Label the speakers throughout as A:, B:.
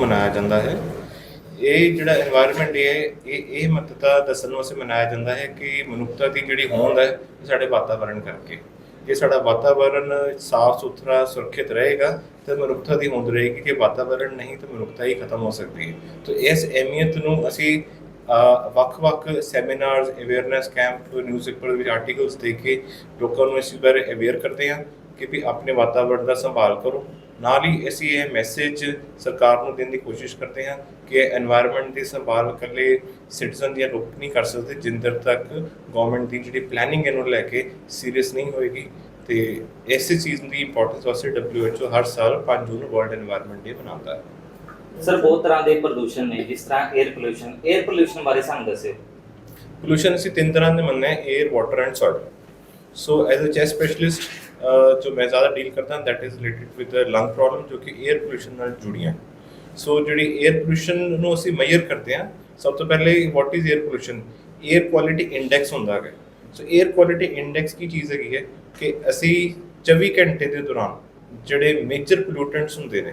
A: ਮਨਾਇਆ ਜਾਂਦਾ ਹੈ। ਇਹ ਜਿਹੜਾ এনवायरमेंट ਹੈ ਇਹ ਇਹ ਮਹੱਤਤਾ ਦੱਸਣ ਵਾਸਤੇ ਮਨਾਇਆ ਜਾਂਦਾ ਹੈ ਕਿ ਮਨੁੱਖਤਾ ਦੀ ਜਿਹੜੀ ਹੋਂਦ ਹੈ ਉਹ ਸਾਡੇ ਵਾਤਾਵਰਣ ਕਰਕੇ। ਜੇ ਸਾਡਾ ਵਾਤਾਵਰਣ ਸਾਫ਼ ਸੁਥਰਾ, ਸੁਰੱਖਿਅਤ ਰਹੇਗਾ, ਤਾਂ ਮਨੁੱਖਤਾ ਦੀ ਹੋਂਦ ਰਹੇਗੀ। ਕਿ ਵਾਤਾਵਰਣ ਨਹੀਂ, ਤਾਂ ਮਨੁੱਖਤਾ ਹੀ ਖਤਮ ਹੋ ਸਕਦੀ ਹੈ। ਤਾਂ ਇਸ ਅਹਿਮੀਅਤ ਨੂੰ ਅਸੀਂ ਵੱਖ-ਵੱਖ seminars awareness camp newspaper ਵਿੱਚ ਆਰਟੀਕਲਸ ਦੇ ਕੇ ਲੋਕਾਂ ਨੂੰ ਇਸ ਬਾਰੇ ਅਵੇਅਰ ਕਰਦੇ ਹਾਂ। ਕਿ ਵੀ ਆਪਣੇ ਵਾਤਾਵਰਣ ਦਾ ਸੰਭਾਲ ਕਰੋ। ਨਾਲ ਹੀ ਅਸੀਂ ਇਹ ਮੈਸੇਜ ਸਰਕਾਰ ਨੂੰ ਦੇਣ ਦੀ ਕੋਸ਼ਿਸ਼ ਕਰਦੇ ਹਾਂ ਕਿ ਇਹ এনवायरमेंट ਦੀ ਸੰਭਾਲ ਕੱਲੇ ਸਿਟੀਜ਼ਨ ਦੀਆਂ ਲੋਕ ਨਹੀਂ ਕਰ ਸਕਦੇ ਜਿੰਦਰ ਤੱਕ ਗਵਰਨਮੈਂਟ ਦੀ ਜਿਹੜੀ ਪਲੈਨਿੰਗ ਇਹਨੂੰ ਲੈ ਕੇ ਸੀਰੀਅਸ ਨਹੀਂ ਹੋਏਗੀ। ਤੇ ਇਸੇ ਚੀਜ਼ ਦੀ ਇੰਪੋਰਟੈਂਸ ਵਾਸਤੇ WHO ਹਰ ਸਾਲ 5 ਜੂਨ ਨੂੰ ਵਰਲਡ এনवायरमेंट ਡੇ ਮਨਾਉਂਦਾ ਹੈ।
B: ਸਰ ਬਹੁਤ ਤਰ੍ਹਾਂ ਦੇ ਪ੍ਰਦੂਸ਼ਣ ਨੇ ਜਿਸ ਤਰ੍ਹਾਂ 에ਅਰ ਪੋਲੂਸ਼ਨ 에ਅਰ ਪੋਲੂਸ਼ਨ ਬਾਰੇ ਸਾਨੂੰ ਦੱਸਿਓ।
A: ਪੋਲੂਸ਼ਨ ਅਸੀਂ ਤਿੰਨ ਤਰ੍ਹਾਂ ਦੇ ਮੰਨਦੇ ਹਾਂ air water and soil so as a chest specialist जो मैं ज़्यादा डील करता हूँ that is related with lung problem जो कि 에ਅਰ ਪੋਲੂਸ਼ਨ ਨਾਲ ਜੁੜੀਆਂ। ਸੋ ਜਿਹੜੀ 에ਅਰ ਪੋਲੂਸ਼ਨ ਨੂੰ ਅਸੀਂ ਮੈਜ਼ਰ ਕਰਦੇ ਹਾਂ, ਸਭ ਤੋਂ ਪਹਿਲੇ what is air pollution air quality index ਹੁੰਦਾ ਹੈ ਸੋ 에ਅਰ ਕੁਆਲਿਟੀ ਇੰਡੈਕਸ ਕੀ ਚੀਜ਼ ਹੈਗੀ ਹੈ? ਕਿ ਅਸੀਂ 24 ਘੰਟੇ ਦੇ ਦੌਰਾਨ ਜਿਹੜੇ ਮੇਜਰ ਪੋਲੂਟੈਂਟਸ ਹੁੰਦੇ ਨੇ,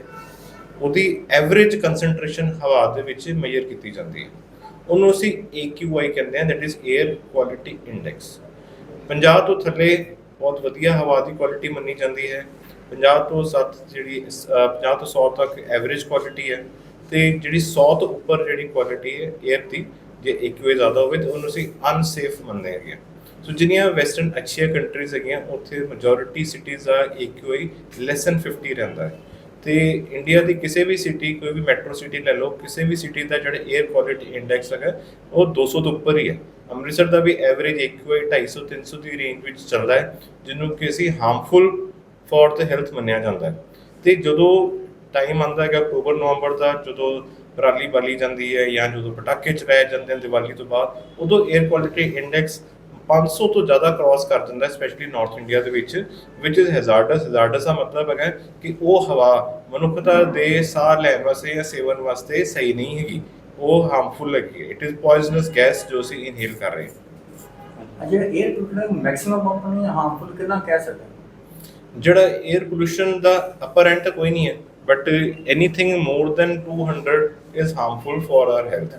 A: ਉਹਦੀ ਐਵਰੇਜ ਕਨਸੈਂਟ੍ਰੇਸ਼ਨ ਹਵਾ ਦੇ ਵਿੱਚ ਮੈਜ਼ਰ ਕੀਤੀ ਜਾਂਦੀ ਹੈ। ਉਹਨੂੰ ਅਸੀਂ AQI ਕਹਿੰਦੇ ਹਾਂ that is air quality index 50 ਤੋਂ ਥੱਲੇ ਬਹੁਤ ਵਧੀਆ ਹਵਾ ਦੀ ਕੁਆਲਿਟੀ ਮੰਨੀ ਜਾਂਦੀ ਹੈ। 50 ਤੋਂ 7 ਜਿਹੜੀ, ਅਹ 50 ਤੋਂ 100 ਤੱਕ ਐਵਰੇਜ ਕੁਆਲਿਟੀ ਹੈ ਤੇ ਜਿਹੜੀ 100 ਤੋਂ ਉੱਪਰ ਜਿਹੜੀ ਕੁਆਲਿਟੀ ਹੈ 에ਅਰ ਦੀ, ਜੇ AQI ਜ਼ਿਆਦਾ ਹੋਵੇ ਤਾਂ ਉਹਨੂੰ ਅਸੀਂ ਅਨਸੇਫ ਮੰਨਦੇ ਹੈਗੇ ਹਾਂ। ਸੋ ਜਿੰਨੀਆਂ ਵੈਸਟਰਨ ਅੱਛੀਆਂ ਕੰਟਰੀਜ਼ ਹੈਗੀਆਂ, ਉੱਥੇ ਮੈਜੋਰਿਟੀ ਸਿਟੀਜ਼ ਦਾ AQI ਲੈਸ ਥੈਨ 50 ਰਹਿੰਦਾ ਹੈ। ਤੇ ਇੰਡੀਆ ਦੀ ਕਿਸੇ ਵੀ ਸਿਟੀ ਕੋਈ ਵੀ ਮੈਟਰੋ ਸਿਟੀ ਲੈ ਲਓ, ਕਿਸੇ ਵੀ ਸਿਟੀ ਦਾ ਜਿਹੜਾ 에ਅਰ ਕੁਆਲਿਟੀ ਇੰਡੈਕਸ ਹੈਗਾ, ਉਹ 200 ਤੋਂ ਉੱਪਰ ਹੀ ਹੈ। ਅੰਮ੍ਰਿਤਸਰ ਦਾ ਵੀ ਐਵਰੇਜ AQI 250 300 ਦੀ ਰੇਂਜ ਵਿੱਚ ਚੱਲਦਾ ਹੈ, ਜਿਹਨੂੰ ਕਿ ਅਸੀਂ ਹਾਰਮਫੁਲ ਫॉर ਦ ਹੈਲਥ ਮੰਨਿਆ ਜਾਂਦਾ ਹੈ। ਤੇ ਜਦੋਂ ਟਾਈਮ ਆਉਂਦਾ ਹੈਗਾ ਅਕਤੂਬਰ, ਨਵੰਬਰ ਦਾ, ਜਦੋਂ ਪਰਾਲੀ ਬਾਲੀ ਜਾਂਦੀ ਹੈ ਜਾਂ ਜਦੋਂ ਪਟਾਕੇ ਚਲਾਏ ਜਾਂਦੇ ਹਨ ਦੀਵਾਲੀ ਤੋਂ ਬਾਅਦ, ਉਦੋਂ 에ਅਰ ਕੁਆਲਿਟੀ ਇੰਡੈਕਸ 500 ਤੋਂ ਜ਼ਿਆਦਾ ਕ੍ਰਾਸ ਕਰ ਜਾਂਦਾ ਸਪੈਸ਼ਲੀ ਨਾਰਥ ਇੰਡੀਆ ਦੇ ਵਿੱਚ ਵਿਚ ਇਜ਼ ਹੈਜ਼ਾਰਡਸ ਹੈਜ਼ਾਰਡਸ ਦਾ ਮਤਲਬ ਹੈਗਾ ਕਿ ਉਹ ਹਵਾ ਮਨੁੱਖਤਾ ਦੇ ਸਾਹ ਲੈਣ ਵਾਸਤੇ ਜਾਂ ਸੇਵਨ ਵਾਸਤੇ ਸਹੀ ਨਹੀਂ ਹੈਗੀ। ਉਹ ਹਾਰਮਫੁਲ ਹੈਗੀ ਇਟ ਇਜ਼ ਪੋਇਜ਼ਨਸ ਗੈਸ ਜੋ ਅਸੀਂ ਇਨਹੇਲ ਕਰ ਰਹੇ ਹਾਂ।
C: 에ਅਰ ਪੋਲੂਸ਼ਨ ਮੈਕਸਿਮਮ ਆਪਾਂ ਨੂੰ ਹਾਰਮਫੁਲ ਕਿੰਨਾ ਕਹਿ ਸਕਦੇ
A: ਜਿਹੜਾ 에ਅਰ ਪੋਲੂਸ਼ਨ ਦਾ ਅਪਰ ਐਂਡ ਕੋਈ ਨਹੀਂ ਹੈ but anything more than 200 is harmful for our health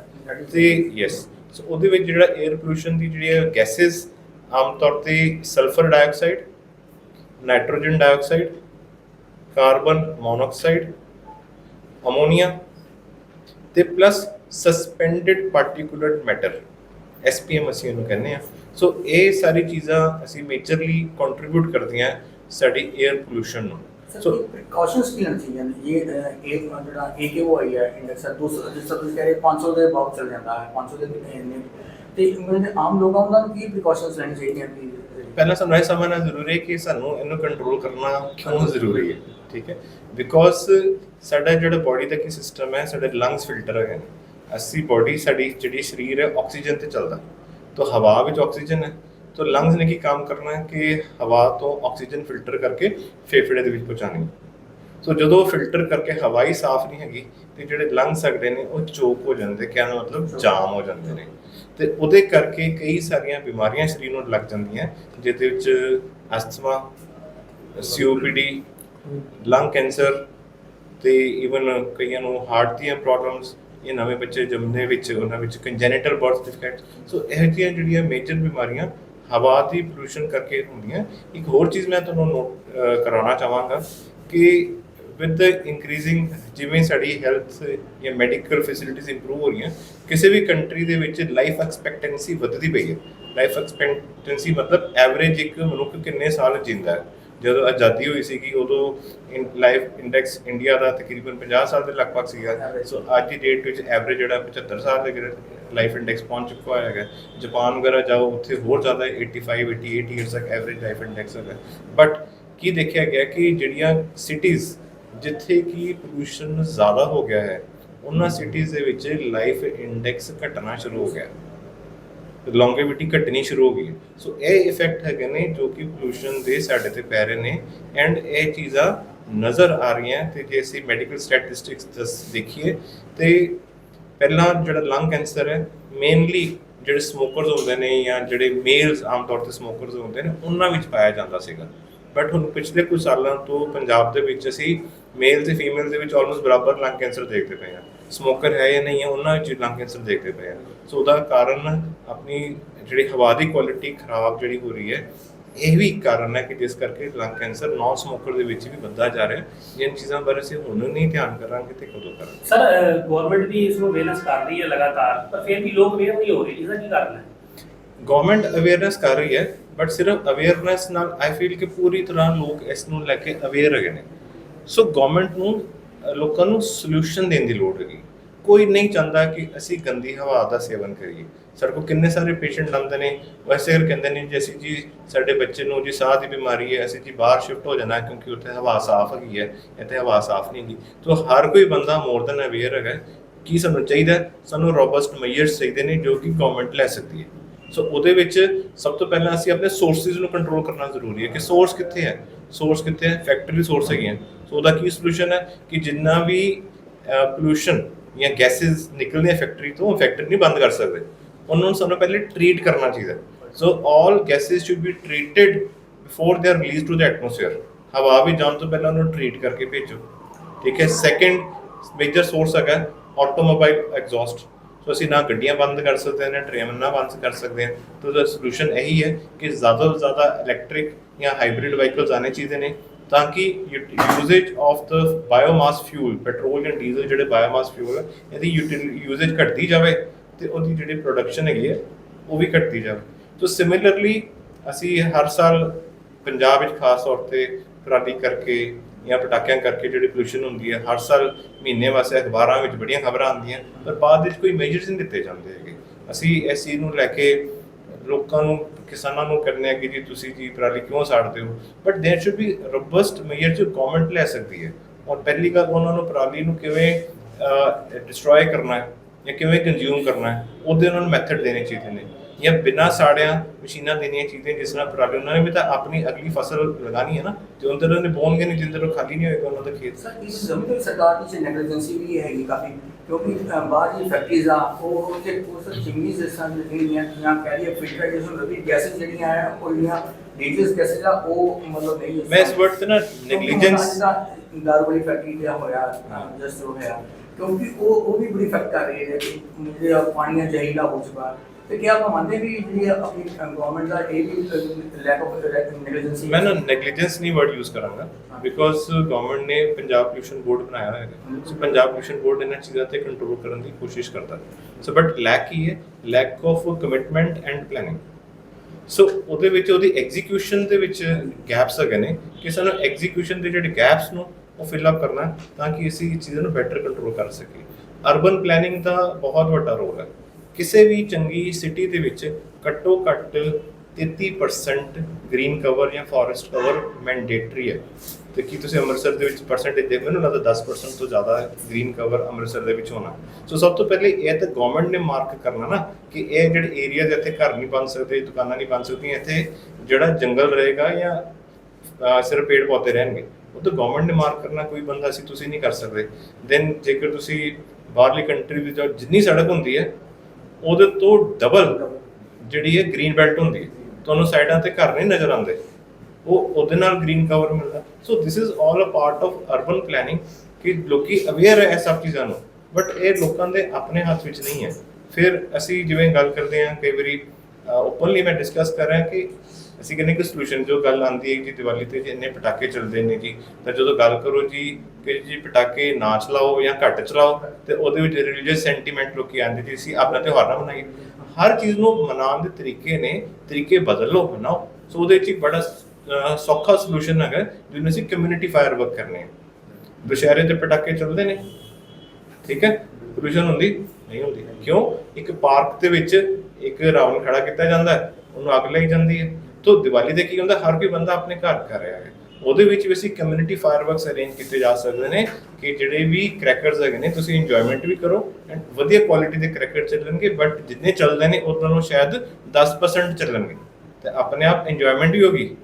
A: ਤੇ ਯੈਸ ਸੋ ਉਹਦੇ ਵਿੱਚ ਜਿਹੜਾ 에ਅਰ ਪੋਲੂਸ਼ਨ ਦੀ ਜਿਹੜੀ ਗੈਸਸ ਆਮ ਤੌਰ ਤੇ sulphur dioxide nitrogen dioxide carbon monoxide ammonia ਤੇ plus suspended particular matter SPM ਅਸੀਂ ਇਹਨੂੰ ਕਹਿੰਦੇ ਆ ਸੋ ਇਹ ਸਾਰੀ ਚੀਜ਼ਾਂ ਅਸੀਂ ਮੇਜਰਲੀ ਕੰਟਰੀਬਿਊਟ ਕਰਦੀਆਂ ਸਾਡੀ 에ਅਰ ਪੋਲੂਸ਼ਨ ਨੂੰ ਸੋ
C: ਪ੍ਰੀਕਾਸ਼ਨਸ ਕੀ ਹੋਣੀ ਚਾਹੀਦੀਆਂ ਇਹ ਇਹ ਜਿਹੜਾ AQI ਹੈ? ਇੰਡੈਕਸ ਹੈ 200 ਜਿਸ ਤਰ੍ਹਾਂ ਤੁਸੀਂ ਕਹਿ ਰਹੇ 500 ਦੇ ਬਾਅਦ ਚੱਲ ਜਾਂਦਾ ਹੈ 500 ਦੇ ਨੇ ਤੇ ਮੇਰੇ ਆਮ ਲੋਕਾਂ ਨੂੰ ਕੀ ਪ੍ਰੀਕਾਸ਼ਨਸ ਲੈਣੀ ਚਾਹੀਦੀਆਂ ਕਿ
A: ਪਹਿਲਾਂ ਸਾਨੂੰ ਇਹ ਸਮਝਣਾ ਜ਼ਰੂਰੀ ਹੈ ਕਿ ਸਾਨੂੰ ਇਹਨੂੰ ਕੰਟਰੋਲ ਕਰਨਾ ਕਿਉਂ ਜ਼ਰੂਰੀ ਹੈ ਠੀਕ ਹੈ? ਬਿਕੋਜ਼ ਸਾਡਾ ਜਿਹੜਾ ਬਾਡੀ ਦਾ ਕੀ ਸਿਸਟਮ ਹੈ ਸਾਡੇ ਲੰਗਸ ਫਿਲਟਰ ਹੈਗੇ ਨੇ। ਅਸੀਂ ਬਾਡੀ ਸਾਡੀ ਜਿਹੜੀ ਸਰੀਰ ਹੈ ਆਕਸੀਜਨ ਤੇ ਚੱਲਦਾ। ਤਾਂ ਹਵਾ ਵਿੱਚ ਆਕਸੀਜਨ ਹੈ, ਤਾਂ ਲੰਗਸ ਨੇ ਕੀ ਕੰਮ ਕਰਨਾ ਹੈ ਕਿ ਹਵਾ ਤੋਂ ਆਕਸੀਜਨ ਫਿਲਟਰ ਕਰਕੇ ਫੇਫੜੇ ਦੇ ਵਿੱਚ ਪਹੁੰਚਾਣੀ ਸੋ ਜਦੋਂ ਫਿਲਟਰ ਕਰਕੇ ਹਵਾ ਹੀ ਸਾਫ਼ ਨਹੀਂ ਹੈਗੀ, ਤੇ ਜਿਹੜੇ ਲੰਗਸ ਸਕਦੇ ਨੇ, ਉਹ ਚੋਕ ਹੋ ਜਾਂਦੇ ਕਹਿਣ ਦਾ ਮਤਲਬ ਜਾਮ ਹੋ ਜਾਂਦੇ ਨੇ। ਤੇ ਉਹਦੇ ਕਰਕੇ ਕਈ ਸਾਰੀਆਂ ਬਿਮਾਰੀਆਂ ਸਰੀਰ ਨੂੰ ਲੱਗ ਜਾਂਦੀਆਂ ਜਿਹਦੇ ਵਿੱਚ ਅਸਥਮਾ ਸੀਓਪੀਡੀ ਲੰਗ ਕੈਂਸਰ ਤੇ ਈਵਨ ਕਈਆਂ ਨੂੰ ਹਾਰਟ ਦੀਆਂ ਪ੍ਰੋਬਲਮਸ ਇਹ ਨਵੇਂ ਬੱਚੇ ਜੰਮਦੇ ਵਿੱਚ, ਉਹਨਾਂ ਵਿੱਚ ਕੰਜੈਨਿਟਲ ਬਰਥ ਡਿਫੈਕਟ ਸੋ ਇਹ ਜਿਹੀਆਂ ਜਿਹੜੀਆਂ ਮੇਜਰ ਬਿਮਾਰੀਆਂ ਹਵਾ ਦੀ ਪੋਲੂਸ਼ਨ ਕਰਕੇ ਹੁੰਦੀਆਂ। ਇੱਕ ਹੋਰ ਚੀਜ਼ ਮੈਂ ਤੁਹਾਨੂੰ ਨੋਟ ਕਰਾਉਣਾ ਚਾਹਾਂਗਾ ਕਿ ਵਿਦ ਦ ਇਨਕਰੀਜ਼ਿੰਗ ਜਿਵੇਂ ਸਾਡੀ ਹੈਲਥ ਜਾਂ ਮੈਡੀਕਲ ਫੈਸਿਲਿਟੀਜ਼ ਇੰਪਰੂਵ ਹੋ ਰਹੀਆਂ, ਕਿਸੇ ਵੀ ਕੰਟਰੀ ਦੇ ਵਿੱਚ ਲਾਈਫ ਐਕਸਪੈਕਟੈਂਸੀ ਵੱਧਦੀ ਪਈ ਹੈ। ਲਾਈਫ ਐਕਸਪੈਕਟੈਂਸੀ ਮਤਲਬ ਐਵਰੇਜ ਇੱਕ ਮਨੁੱਖ ਕਿੰਨੇ ਸਾਲ ਜਿੰਦਾ ਹੈ? ਜਦੋਂ ਆਜ਼ਾਦੀ ਹੋਈ ਸੀਗੀ ਉਦੋਂ ਲਾਈਫ ਇੰਡੈਕਸ ਇੰਡੀਆ ਦਾ ਤਕਰੀਬਨ 50 ਸਾਲ ਦੇ ਲਗਭਗ ਸੀਗਾ। ਸੋ ਅੱਜ ਦੀ ਡੇਟ ਵਿੱਚ ਐਵਰੇਜ ਜਿਹੜਾ 75 ਸਾਲ ਦੇ ਲਾਈਫ ਇੰਡੈਕਸ ਪਹੁੰਚ ਚੁੱਕਾ ਹੋਇਆ ਹੈਗਾ। ਜਾਪਾਨ ਵਗੈਰਾ ਜਾਓ ਉੱਥੇ ਹੋਰ ਜ਼ਿਆਦਾ 85 88 ਇਅਰਸ ਤੱਕ ਐਵਰੇਜ ਲਾਈਫ ਇੰਡੈਕਸ ਹੈਗਾ। ਬਟ ਕੀ ਦੇਖਿਆ ਗਿਆ ਕਿ ਜਿਹੜੀਆਂ ਸਿਟੀਜ਼ ਜਿੱਥੇ ਕੀ ਪੋਲੂਸ਼ਨ ਜ਼ਿਆਦਾ ਹੋ ਗਿਆ ਹੈ ਉਹਨਾਂ ਸਿਟੀਜ਼ ਦੇ ਵਿੱਚ ਲਾਈਫ ਇੰਡੈਕਸ ਘਟਣਾ ਸ਼ੁਰੂ ਹੋ ਗਿਆ। ਲੌਂਗੇਵਿਟੀ ਘਟਣੀ ਸ਼ੁਰੂ ਹੋ ਗਈ ਹੈ। ਸੋ ਇਹ ਇਫੈਕਟ ਹੈਗੇ ਨੇ ਜੋ ਕਿ ਪੋਲੂਸ਼ਨ ਦੇ ਸਾਡੇ ਤੇ ਪੈ ਰਹੇ ਨੇ ਐਂਡ ਇਹ ਚੀਜ਼ਾਂ ਨਜ਼ਰ ਆ ਰਹੀਆਂ ਤੇ ਜੇ ਅਸੀਂ ਮੈਡੀਕਲ ਸਟੈਟਿਸਟਿਕਸ ਦਸ ਦੇਖੀਏ ਤੇ ਪਹਿਲਾਂ ਜਿਹੜਾ ਲੰਗ ਕੈਂਸਰ ਹੈ ਮੇਨਲੀ ਜਿਹੜੇ ਸਮੋਕਰਸ ਹੁੰਦੇ ਨੇ ਜਾਂ ਜਿਹੜੇ ਮੇਲਸ ਆਮ ਤੌਰ ਤੇ ਸਮੋਕਰਸ ਹੁੰਦੇ ਨੇ, ਉਹਨਾਂ ਵਿੱਚ ਪਾਇਆ ਜਾਂਦਾ ਸੀਗਾ ਬਟ ਹੁਣ ਪਿਛਲੇ ਕੁਝ ਸਾਲਾਂ ਤੋਂ ਪੰਜਾਬ ਦੇ ਵਿੱਚ ਅਸੀਂ ਮੇਲ ਤੇ ਫੀਮੇਲ ਦੇ ਵਿੱਚ ਆਲਮੋਸਟ ਬਰਾਬਰ ਲੰਗ ਕੈਂਸਰ ਦੇਖਦੇ ਪਏ ਹਾਂ ਸਮੋਕਰ ਹੈ ਜਾਂ ਨਹੀਂ ਹੈ ਉਹਨਾਂ ਵਿੱਚ ਲੰਗ ਕੈਂਸਰ ਦੇਖਦੇ ਪਏ ਆ। ਸੋ ਉਹਦਾ ਕਾਰਨ ਆਪਣੀ ਜਿਹੜੀ ਹਵਾ ਦੀ ਕੁਆਲਿਟੀ ਖਰਾਬ ਜਿਹੜੀ ਹੋ ਰਹੀ ਹੈ ਇਹ ਵੀ ਇੱਕ ਕਾਰਨ ਹੈ ਕਿ ਜਿਸ ਕਰਕੇ ਲੰਗ ਕੈਂਸਰ ਨਾਨ ਸਮੋਕਰ ਦੇ ਵਿੱਚ ਵੀ ਵੱਧਦਾ ਜਾ ਰਿਹਾ ਹੈ। ਜਿਨ ਚੀਜ਼ਾਂ ਬਾਰੇ ਅਸੀਂ ਹੁਣ ਨਹੀਂ ਧਿਆਨ ਕਰਾਂਗੇ ਤੇ ਕਦੋਂ ਕਰਾਂਗੇ।
D: ਸਰ ਗਵਰਨਮੈਂਟ ਵੀ ਇਸ ਨੂੰ ਅਵੇਅਰਨੈਸ ਕਰ ਰਹੀ ਹੈ ਲਗਾਤਾਰ ਪਰ ਫਿਰ ਵੀ ਲੋਕ ਅਵੇਅਰ ਨਹੀਂ ਹੋ ਰਹੇ ਇਹਦਾ ਕੀ ਕਾਰਨ ਹੈ?
A: ਗਵਰਨਮੈਂਟ ਅਵੇਅਰਨੈਸ ਕਰ ਰਹੀ ਹੈ ਬਟ ਸਿਰਫ ਅਵੇਅਰਨੈਸ ਨਾਲ ਆਈ ਫੀਲ ਕਿ ਪੂਰੀ ਤਰ੍ਹਾਂ ਲੋਕ ਇਸ ਨੂੰ ਲੈ ਕੇ ਅਵੇਅਰ ਹੈਗੇ ਨੇ। ਸੋ ਗਵਰਨਮੈਂਟ ਨੂੰ ਲੋਕਾਂ ਨੂੰ ਸੋਲੂਸ਼ਨ ਦੇਣ ਦੀ ਲੋੜ ਹੈਗੀ। ਕੋਈ ਨਹੀਂ ਚਾਹੁੰਦਾ ਕਿ ਅਸੀਂ ਗੰਦੀ ਹਵਾ ਦਾ ਸੇਵਨ ਕਰੀਏ। ਸਾਡੇ ਕੋਲ ਕਿੰਨੇ ਸਾਰੇ ਪੇਸ਼ੈਂਟ ਆਉਂਦੇ ਨੇ ਵੈਸੇ ਫਿਰ ਕਹਿੰਦੇ ਨੇ, ਜੀ ਅਸੀਂ ਜੀ ਸਾਡੇ ਬੱਚੇ ਨੂੰ ਜੀ ਸਾਹ ਦੀ ਬਿਮਾਰੀ ਹੈ, ਅਸੀਂ ਜੀ ਬਾਹਰ ਸ਼ਿਫਟ ਹੋ ਜਾਣਾ ਕਿਉਂਕਿ ਉੱਥੇ ਹਵਾ ਸਾਫ਼ ਹੈਗੀ ਹੈ, ਇੱਥੇ ਹਵਾ ਸਾਫ਼ ਨਹੀਂ ਹੈਗੀ। ਤੋਂ ਹਰ ਕੋਈ ਬੰਦਾ ਮੋਰ ਦੈਨ ਅਵੇਅਰ ਹੈਗਾ, ਕੀ ਸਾਨੂੰ ਚਾਹੀਦਾ ਸਾਨੂੰ ਰੋਬਸਟ ਮੇਜਰਸ ਚਾਹੀਦੇ ਨੇ ਜੋ ਕਿ ਗਵਰਨਮੈਂਟ ਲੈ ਸਕਦੀ ਹੈ। ਸੋ ਉਹਦੇ ਵਿੱਚ ਸਭ ਤੋਂ ਪਹਿਲਾਂ ਅਸੀਂ ਆਪਣੇ ਸੋਰਸਿਸ ਨੂੰ ਕੰਟਰੋਲ ਕਰਨਾ ਜ਼ਰੂਰੀ ਹੈ ਕਿ ਸੋਰਸ ਕਿੱਥੇ ਹੈ? ਸੋਰਸ ਕਿੱਥੇ ਹੈ? ਫੈਕਟਰੀ ਸੋਰਸ ਹੈਗੀਆਂ। ਸੋ ਉਹਦਾ ਕੀ ਸੋਲੂਸ਼ਨ ਹੈ ਕਿ ਜਿੰਨਾ ਵੀ ਪੋਲੂਸ਼ਨ ਜਾਂ ਗੈਸਸ ਨਿਕਲਦੀਆਂ ਫੈਕਟਰੀ ਤੋਂ ਫੈਕਟਰੀ ਨਹੀਂ ਬੰਦ ਕਰ ਸਕਦੇ। ਉਹਨਾਂ ਨੂੰ ਸਭ ਸਾਨੂੰ ਪਹਿਲੇ ਟ੍ਰੀਟ ਕਰਨਾ ਚਾਹੀਦਾ so all gases should be treated before they are release to the atmosphere ਹਵਾ ਵੀ ਜਾਣ ਤੋਂ ਪਹਿਲਾਂ ਉਹਨੂੰ ਟ੍ਰੀਟ ਕਰਕੇ ਭੇਜੋ। ਠੀਕ ਹੈ? ਸੈਕੰਡ ਮੇਜਰ ਸੋਰਸ ਹੈਗਾ ਆਟੋਮੋਬਾਈਲ ਐਗਜ਼ੌਸਟ ਸੋ ਅਸੀਂ ਨਾ ਗੱਡੀਆਂ ਬੰਦ ਕਰ ਸਕਦੇ ਹਾਂ, ਨਾ ਟ੍ਰੇਨਾਂ ਬੰਦ ਕਰ ਸਕਦੇ ਹਾਂ। ਤਾਂ ਉਹਦਾ ਸੋਲੂਸ਼ਨ ਇਹੀ ਹੈ ਕਿ ਜ਼ਿਆਦਾ ਤੋਂ ਜ਼ਿਆਦਾ ਇਲੈਕਟ੍ਰਿਕ ਜਾਂ ਹਾਈਬ੍ਰਿਡ ਵਹੀਕਲਸ ਆਣੇ ਚਾਹੀਦੇ ਨੇ। ਤਾਂ ਕਿ usage of the biomass fuel petrol ਜਾਂ ਡੀਜ਼ਲ ਜਿਹੜੇ ਬਾਇਓਮਾਸ ਫਿਊਲ ਹੈ ਇਹਦੀ ਯੂਜ਼ੇਜ ਘਟਦੀ ਜਾਵੇ ਤੇ ਉਹਦੀ ਜਿਹੜੀ ਪ੍ਰੋਡਕਸ਼ਨ ਹੈਗੀ ਹੈ ਉਹ ਵੀ ਘਟਦੀ ਜਾਵੇ। ਸੋ ਸਿਮਿਲਰਲੀ ਅਸੀਂ ਹਰ ਸਾਲ ਪੰਜਾਬ ਵਿੱਚ ਖਾਸ ਤੌਰ ਤੇ ਪਰਾਲੀ ਕਰਕੇ ਜਾਂ ਪਟਾਕਿਆਂ ਕਰਕੇ ਜਿਹੜੀ ਪੋਲੂਸ਼ਨ ਹੁੰਦੀ ਹੈ ਹਰ ਸਾਲ ਮਹੀਨੇ ਵਾਸਤੇ ਅਖਬਾਰਾਂ ਵਿੱਚ ਬੜੀਆਂ ਖਬਰਾਂ ਆਉਂਦੀਆਂ, ਪਰ ਬਾਅਦ ਵਿੱਚ ਕੋਈ ਮੇਜਰਸ ਨਹੀਂ ਦਿੱਤੇ ਜਾਂਦੇ ਹੈਗੇ। ਅਸੀਂ ਇਸ ਚੀਜ਼ ਨੂੰ ਲੈ ਕੇ ਲੋਕਾਂ ਨੂੰ ਕਿਸਾਨਾਂ ਨੂੰ ਕਰਨੇ ਆ ਕਿ ਜੀ ਤੁਸੀਂ ਜੀ ਪਰਾਲੀ ਕਿਉਂ ਸਾੜਦੇ ਹੋ but there should be robust measure ਜੋ ਗਵਰਨਮੈਂਟ ਲੈ ਸਕਦੀ ਹੈ ਔਰ ਪਹਿਲੀ ਗੱਲ ਉਹਨਾਂ ਨੂੰ ਪਰਾਲੀ ਨੂੰ ਕਿਵੇਂ ਡਿਸਟਰੋਏ ਕਰਨਾ ਹੈ ਜਾਂ ਕਿਵੇਂ ਕੰਜ਼ਿਊਮ ਕਰਨਾ ਹੈ ਉਹਦੇ ਉਹਨਾਂ ਨੂੰ ਮੈਥਡ ਦੇਣੇ ਚਾਹੀਦੇ ਨੇ ਜਾਂ ਬਿਨਾਂ ਸਾੜਿਆਂ ਮਸ਼ੀਨਾਂ ਦੇਣੀਆਂ ਚਾਹੀਦੀਆਂ ਜਿਸ ਨਾਲ ਪਰਾਲੀ ਉਹਨਾਂ ਨੇ ਵੀ ਤਾਂ ਆਪਣੀ ਅਗਲੀ ਫਸਲ ਲਗਾਣੀ ਹੈ ਨਾ ਤੇ ਉਹਨਾਂ ਦੇ ਨੇ ਬੋਨਗੇ ਨਹੀਂ ਜਿੰਦਰ ਉਹ ਖਾਲੀ ਨਹੀਂ ਹੋਏਗਾ ਉਹਨਾਂ ਦਾ ਖੇਤ
C: ਸਰ ਇਸ ਜ਼ਮੀਨ ਦੀ ਸਰਕਾਰ ਦੀ ਨੈਗਲੀਜੈਂਸੀ ਵੀ ਹੈਗੀ ਕਾਫੀ ਕਿਉਂਕਿ ਬਾਹਰ ਦੀ ਫੈਕਟਰੀਜ਼ ਆ ਉਹ ਉਹਦੇ ਉਸ ਦੇ ਸਾਹ ਜਿਹੜੀਆਂ ਜਾਂ ਕਹਿ ਲਈਏ ਫਿਲਟਰ ਜਿਸ ਨੂੰ ਵੀ ਗੈਸਸ ਜਿਹੜੀਆਂ ਆ ਉਹ ਜਿਹੜੀਆਂ ਡੀਜ਼ਲ ਗੈਸਸ ਆ ਉਹ ਮਤਲਬ ਨਹੀਂ
A: ਮੈਂ ਇਸ ਵਰਡ ਤੇ ਨਾ ਨੈਗਲੀਜੈਂਸ
C: ਦਾਰੂ ਵਾਲੀ ਫੈਕਟਰੀ ਤੇ ਹੋਇਆ। ਜਸਟ ਹੋਇਆ। ਕਿਉਂਕਿ ਉਹ ਉਹ ਵੀ ਬੜੀ ਇਫੈਕਟ ਕਰ ਰਹੀ ਹੈ ਕਿ ਜਿਹੜਾ ਪਾਣੀ ਜ਼ਹਿਰੀਲਾ ਹੋ ਚੁੱਕਾ। ਤੇ ਕੀ ਆਪਾਂ ਮੰਨਦੇ ਵੀ ਜਿਹੜੀ ਆਪਣੀ ਗਵਰਨਮੈਂਟ ਦਾ ਇਹ ਵੀ ਲੈਕ ਆਫ ਨੈਗਲੀਜੈਂਸੀ
A: ਮੈਂ ਨਾ ਨੈਗਲੀਜੈਂਸ ਨਹੀਂ ਵਰਡ ਯੂਜ਼ ਕਰਾਂਗਾ
C: ਹਾਂ।
A: ਬਿਕੋਜ਼ ਗਵਰਨਮੈਂਟ ਨੇ ਪੰਜਾਬ ਪੋਲੂਸ਼ਨ ਬੋਰਡ ਬਣਾਇਆ ਹੋਇਆ ਹੈ। ਸੋ ਪੰਜਾਬ ਪੋਲੂਸ਼ਨ ਬੋਰਡ ਇਹਨਾਂ ਚੀਜ਼ਾਂ ਤੇ ਕੰਟਰੋਲ ਕਰਨ ਦੀ ਕੋਸ਼ਿਸ਼ ਕਰਦਾ। ਹੈ ਸੋ ਬਟ ਲੈਕ ਕੀ ਹੈ? Lack of commitment and planning so ਉਹਦੇ ਵਿੱਚ ਉਹਦੀ ਐਗਜ਼ੀਕਿਊਸ਼ਨ ਦੇ ਵਿੱਚ ਗੈਪਸ ਹੈਗੇ ਨੇ ਕਿ ਸਾਨੂੰ ਐਗਜ਼ੀਕਿਊਸ਼ਨ ਦੇ ਜਿਹੜੇ ਗੈਪਸ ਨੂੰ ਉਹ ਫਿਲ ਅਪ ਕਰਨਾ ਤਾਂ ਕਿ ਅਸੀਂ ਇਹ ਚੀਜ਼ਾਂ ਨੂੰ ਬੈਟਰ ਕੰਟਰੋਲ ਕਰ ਸਕੀਏ। ਅਰਬਨ ਪਲੈਨਿੰਗ ਦਾ ਬਹੁਤ ਵੱਡਾ ਰੋਲ ਹੈ। ਕਿਸੇ ਵੀ ਚੰਗੀ ਸਿਟੀ ਦੇ ਵਿੱਚ ਘੱਟੋ ਘੱਟ 33% ਗ੍ਰੀਨ ਕਵਰ ਜਾਂ ਫੋਰੈਸਟ ਕਵਰ ਮੈਂਡੇਟਰੀ ਹੈ। ਤੇ ਕੀ ਤੁਸੀਂ ਅੰਮ੍ਰਿਤਸਰ ਦੇ ਵਿੱਚ ਪਰਸੈਂਟੇਜ ਦੇਖੋ ਮੈਨੂੰ ਲੱਗਦਾ 10% ਤੋਂ ਜ਼ਿਆਦਾ ਹੈ ਗ੍ਰੀਨ ਕਵਰ ਅੰਮ੍ਰਿਤਸਰ ਦੇ ਵਿੱਚ ਹੋਣਾ। ਸੋ ਸਭ ਤੋਂ ਪਹਿਲੇ ਇਹ ਤਾਂ ਗਵਰਨਮੈਂਟ ਨੇ ਮਾਰਕ ਕਰਨਾ ਨਾ ਕਿ ਇਹ ਜਿਹੜੇ ਏਰੀਆ ਦੇ ਇੱਥੇ ਘਰ ਨਹੀਂ ਬਣ ਸਕਦੇ, ਦੁਕਾਨਾਂ ਨਹੀਂ ਬਣ ਸਕਦੀਆਂ, ਇੱਥੇ ਜਿਹੜਾ ਜੰਗਲ ਰਹੇਗਾ ਜਾਂ ਸਿਰਫ ਪੇੜ ਪੌਦੇ ਰਹਿਣਗੇ, ਉਹ ਤਾਂ ਗਵਰਨਮੈਂਟ ਨੇ ਮਾਰਕ ਕਰਨਾ, ਕੋਈ ਬੰਦਾ ਸੀ ਤੁਸੀਂ ਨਹੀਂ ਕਰ ਸਕਦੇ। ਦੈਨ ਜੇਕਰ ਤੁਸੀਂ ਬਾਹਰਲੀ ਕੰਟਰੀ ਵਿੱਚ ਜਾਓ, ਜਿੰਨੀ ਸੜਕ ਹੁੰਦੀ ਹੈ ਉਹਦੇ ਤੋਂ ਡਬਲ ਜਿਹੜੀ ਹੈ ਗ੍ਰੀਨ ਬੈਲਟ ਹੁੰਦੀ ਹੈ ਤੁਹਾਨੂੰ ਸਾਈਡਾਂ ਤੇ ਘਰ ਨਹੀਂ ਨਜ਼ਰ ਆਉਂਦੇ। ਉਹ ਉਹਦੇ ਨਾਲ ਗ੍ਰੀਨ ਕਵਰ ਮਿਲਦਾ। So this is all a part of urban planning ਕਿ ਲੋਕੀ ਅਵੇਅਰ ਹੈ ਇਹ ਸਭ ਚੀਜ਼ਾਂ ਨੂੰ। ਬਟ ਇਹ ਲੋਕਾਂ ਦੇ ਆਪਣੇ ਹੱਥ ਵਿੱਚ ਨਹੀਂ ਹੈ। ਫਿਰ ਅਸੀਂ ਜਿਵੇਂ ਗੱਲ ਕਰਦੇ ਹਾਂ, ਕਈ ਵਾਰੀ ਓਪਨਲੀ ਮੈਂ ਡਿਸਕਸ ਕਰ ਰਿਹਾ ਕਿ ਅਸੀਂ ਕਹਿੰਦੇ ਕਿ ਸੋਲੂਸ਼ਨ ਜੋ ਗੱਲ ਆਉਂਦੀ ਹੈ ਜੀ ਦੀਵਾਲੀ ਤੇ ਜੀ ਇੰਨੇ ਪਟਾਕੇ ਚੱਲਦੇ ਨੇ ਜੀ, ਤਾਂ ਜਦੋਂ ਗੱਲ ਕਰੋ ਜੀ ਕਿ ਜੀ ਪਟਾਕੇ ਨਾ ਚਲਾਓ ਜਾਂ ਘੱਟ ਚਲਾਓ, ਤੇ ਉਹਦੇ ਵਿੱਚ ਰਿਲੀਜੀਅਸ ਸੈਂਟੀਮੈਂਟ ਲੋਕੀ ਆਉਂਦੇ ਜੀ, ਅਸੀਂ ਆਪਣਾ ਤਿਉਹਾਰ ਨਾ ਮਨਾਈਏ। ਹਰ ਚੀਜ਼ ਨੂੰ ਮਨਾਉਣ ਦੇ ਤਰੀਕੇ ਨੇ, ਤਰੀਕੇ ਬਦਲ ਲਓ ਬਣਾਓ ਸੋ ਉਹਦੇ ਵਿੱਚ ਬੜਾ ਸੌਖਾ ਸੋਲੂਸ਼ਨ ਹੈਗਾ, ਜਿਹਨੂੰ ਅਸੀਂ ਕਮਿਊਨਿਟੀ ਫਾਇਰ ਵਰਕ ਕਰਨੇ ਆ ਦੁਸ਼ਹਿਰੇ ਤੇ ਪਟਾਕੇ ਚੱਲਦੇ ਨੇ। ਠੀਕ ਹੈ? ਪੋਲੂਸ਼ਨ ਹੁੰਦੀ, ਨਹੀਂ ਹੁੰਦੀ। ਕਿਉਂ? ਇੱਕ ਪਾਰਕ ਦੇ ਵਿੱਚ ਇੱਕ ਰਾਵਣ ਖੜਾ ਕੀਤਾ ਜਾਂਦਾ, ਉਹਨੂੰ ਅੱਗ ਲਈ ਜਾਂਦੀ ਹੈ। ਤੋ ਦੀਵਾਲੀ ਦੇ ਕੀ ਹੁੰਦਾ ਹਰ ਕੋਈ ਬੰਦਾ ਆਪਣੇ ਘਰ ਕਰ ਰਿਹਾ ਹੈ। ਉਹਦੇ ਵਿੱਚ ਵੀ ਅਸੀਂ ਕਮਿਊਨਿਟੀ ਫਾਇਰਵਰਕਸ ਅਰੇਂਜ ਕੀਤੇ ਜਾ ਸਕਦੇ ਨੇ ਕਿ ਜਿਹੜੇ ਵੀ ਕ੍ਰੈਕਰਸ ਹੈਗੇ ਨੇ, ਤੁਸੀਂ ਇੰਜੋਇਮੈਂਟ ਵੀ ਕਰੋ ਐਂਡ ਵਧੀਆ ਕੁਆਲਿਟੀ ਦੇ ਕ੍ਰੈਕਰ ਚੱਲਣਗੇ ਬਟ ਜਿੰਨੇ ਚੱਲਦੇ ਨੇ, ਉਹਨਾਂ ਨੂੰ ਸ਼ਾਇਦ 10% ਚੱਲਣਗੇ। ਤੇ ਆਪਣੇ ਆਪ ਇੰਜੋਇਮੈਂਟ ਵੀ ਹੋਗੀ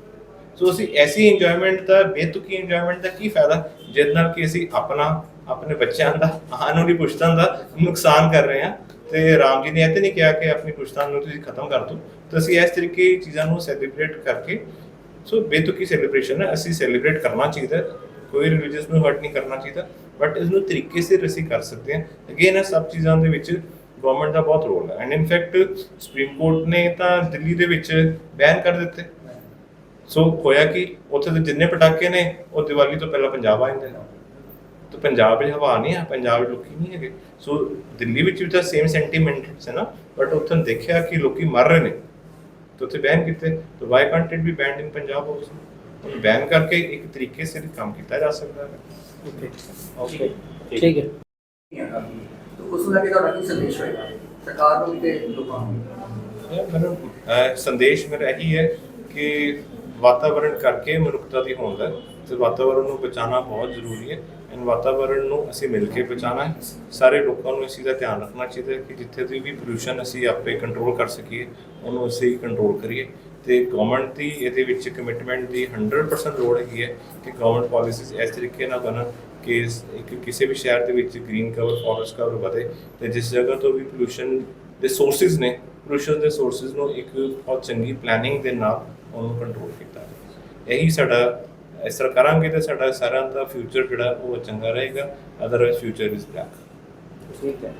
A: ਸੋ ਅਸੀਂ ਐਸੀ ਇੰਜੋਇਮੈਂਟ ਦਾ, ਬੇਤੁਕੀ ਇੰਜੋਇਮੈਂਟ ਦਾ ਕੀ ਫਾਇਦਾ, ਜਿਹਦੇ ਨਾਲ ਕਿ ਅਸੀਂ ਆਪਣਾ, ਆਪਣੇ ਬੱਚਿਆਂ ਦਾ ਆਉਣ ਵਾਲੀ ਪੁਸ਼ਤਾਂ ਦਾ ਨੁਕਸਾਨ ਕਰ ਰਹੇ ਹਾਂ। ਤੇ ਰਾਮ ਜੀ ਨੇ ਇਹ ਤੇ ਨਹੀਂ ਕਿਹਾ ਕਿ ਆਪਣੀ ਪੁਸ਼ਤਾਂ ਨੂੰ ਤੁਸੀਂ ਖਤਮ ਕਰ ਦਿਓ। ਤਾਂ ਅਸੀਂ ਇਸ ਤਰੀਕੇ ਦੀ ਚੀਜ਼ਾਂ ਨੂੰ ਸੈਲੀਬ੍ਰੇਟ ਕਰਕੇ ਸੋ ਬੇਤੁਕੀ ਸੈਲੀਬ੍ਰੇਸ਼ਨ ਹੈ ਅਸੀਂ ਸੈਲੀਬ੍ਰੇਟ ਕਰਨਾ ਚਾਹੀਦਾ। ਕੋਈ ਰਿਲੀਜੀਅਸ ਨੂੰ ਹਰਟ ਨਹੀਂ ਕਰਨਾ ਚਾਹੀਦਾ ਬਟ ਇਸ ਨੂੰ ਤਰੀਕੇ ਸਿਰ ਅਸੀਂ ਕਰ ਸਕਦੇ ਹਾਂ। ਅਗੇਨ ਇਹ ਸਭ ਚੀਜ਼ਾਂ ਦੇ ਵਿੱਚ ਗਵਰਨਮੈਂਟ ਦਾ ਬਹੁਤ ਰੋਲ ਹੈ। And in fact supreme court ਨੇ ਤਾਂ ਦਿੱਲੀ ਦੇ ਵਿੱਚ ਬੈਨ ਕਰ ਦਿੱਤੇ। ਸੋ ਹੋਇਆ ਕਿ? ਉੱਥੇ ਦੇ ਜਿੰਨੇ ਪਟਾਕੇ ਨੇ ਉਹ ਦੀਵਾਲੀ ਤੋਂ ਪਹਿਲਾਂ ਪੰਜਾਬ ਆ ਜਾਂਦੇ ਨੇ। ਤਾਂ ਪੰਜਾਬ ਵਿੱਚ ਹਵਾ ਨਹੀਂ ਆ ਪੰਜਾਬ ਵਿੱਚ ਲੋਕੀ ਨਹੀਂ ਹੈਗੇ ਸੋ ਦਿੱਲੀ ਵਿੱਚ ਵੀ ਤਾਂ ਸੇਮ ਸੈਂਟੀਮੈਂਟ ਹੈ ਨਾ ਬਟ ਉੱਥੇ ਦੇਖਿਆ ਕਿ ਲੋਕੀ ਮਰ ਰਹੇ ਨੇ ਤਾਂ ਉੱਥੇ ਬੈਨ ਕੀਤੇ ਤਾਂ why can't it be banned in Punjab also ਉਹਨੂੰ ਬੈਨ ਕਰਕੇ ਇੱਕ ਤਰੀਕੇ ਸਿਰ ਕੰਮ ਕੀਤਾ ਜਾ ਸਕਦਾ ਹੈ
E: ਓਕੇ ਠੀਕ ਹੈ
C: तो उस लगे तो रखी संदेश होएगा सरकार को भी ते लोगों को
A: ਇਹ ਮੇਰਾ ਅਹ, ਸੰਦੇਸ਼ ਮੇਰਾ ਇਹੀ ਹੈ ਕਿ ਵਾਤਾਵਰਣ ਕਰਕੇ ਮਨੁੱਖਤਾ ਦੀ ਹੋਂਦ ਹੈ ਤੇ ਵਾਤਾਵਰਣ ਨੂੰ ਬਚਾਉਣਾ ਬਹੁਤ ਜ਼ਰੂਰੀ ਹੈ ਇਨ ਵਾਤਾਵਰਣ ਨੂੰ ਅਸੀਂ ਮਿਲ ਕੇ ਬਚਾਉਣਾ ਹੈ। ਸਾਰੇ ਲੋਕਾਂ ਨੂੰ ਇਸ ਚੀਜ਼ ਦਾ ਧਿਆਨ ਰੱਖਣਾ ਚਾਹੀਦਾ ਹੈ ਕਿ ਜਿੱਥੇ ਵੀ ਪੋਲੂਸ਼ਨ ਅਸੀਂ ਆਪੇ ਕੰਟਰੋਲ ਕਰ ਸਕੀਏ, ਉਹਨੂੰ ਅਸੀਂ ਕੰਟਰੋਲ ਕਰੀਏ। ਤੇ ਗਵਰਨਮੈਂਟ ਦੀ ਇਹਦੇ ਵਿੱਚ ਕਮਿਟਮੈਂਟ ਦੀ 100% ਲੋੜ ਹੈਗੀ ਹੈ ਕਿ ਗਵਰਨਮੈਂਟ ਪਾਲਿਸੀਜ਼ ਇਸ ਤਰੀਕੇ ਨਾਲ ਬਣਨ ਕਿ ਇੱਕ ਕਿਸੇ ਵੀ ਸ਼ਹਿਰ ਦੇ ਵਿੱਚ ਗ੍ਰੀਨ ਕਵਰ ਫੋਰੈਸਟ ਕਵਰ ਵਧੇ ਤੇ ਜਿਸ ਜਗ੍ਹਾ ਤੋਂ ਵੀ ਪੋਲੂਸ਼ਨ ਦੇ ਸੋਰਸਿਸ ਨੇ ਪੋਲੂਸ਼ਨ ਦੇ ਸੋਰਸਿਸ ਨੂੰ ਇੱਕ ਬਹੁਤ ਚੰਗੀ ਪਲੈਨਿੰਗ ਦੇ ਨਾਲ ਉਹਨੂੰ ਕੰਟਰੋਲ ਕੀਤਾ ਜਾਵੇ। ਇਹੀ ਸਾਡਾ ਇਸ ਤਰ੍ਹਾਂ ਕਰਾਂਗੇ ਤਾਂ ਸਾਡਾ ਸਾਰਿਆਂ ਦਾ ਫਿਊਚਰ ਜਿਹੜਾ ਉਹ ਚੰਗਾ ਰਹੇਗਾ ਅਦਰਵਾਇਜ਼ ਫਿਊਚਰ ਇਜ਼ ਬਲੈਕ
E: ਠੀਕ ਹੈ।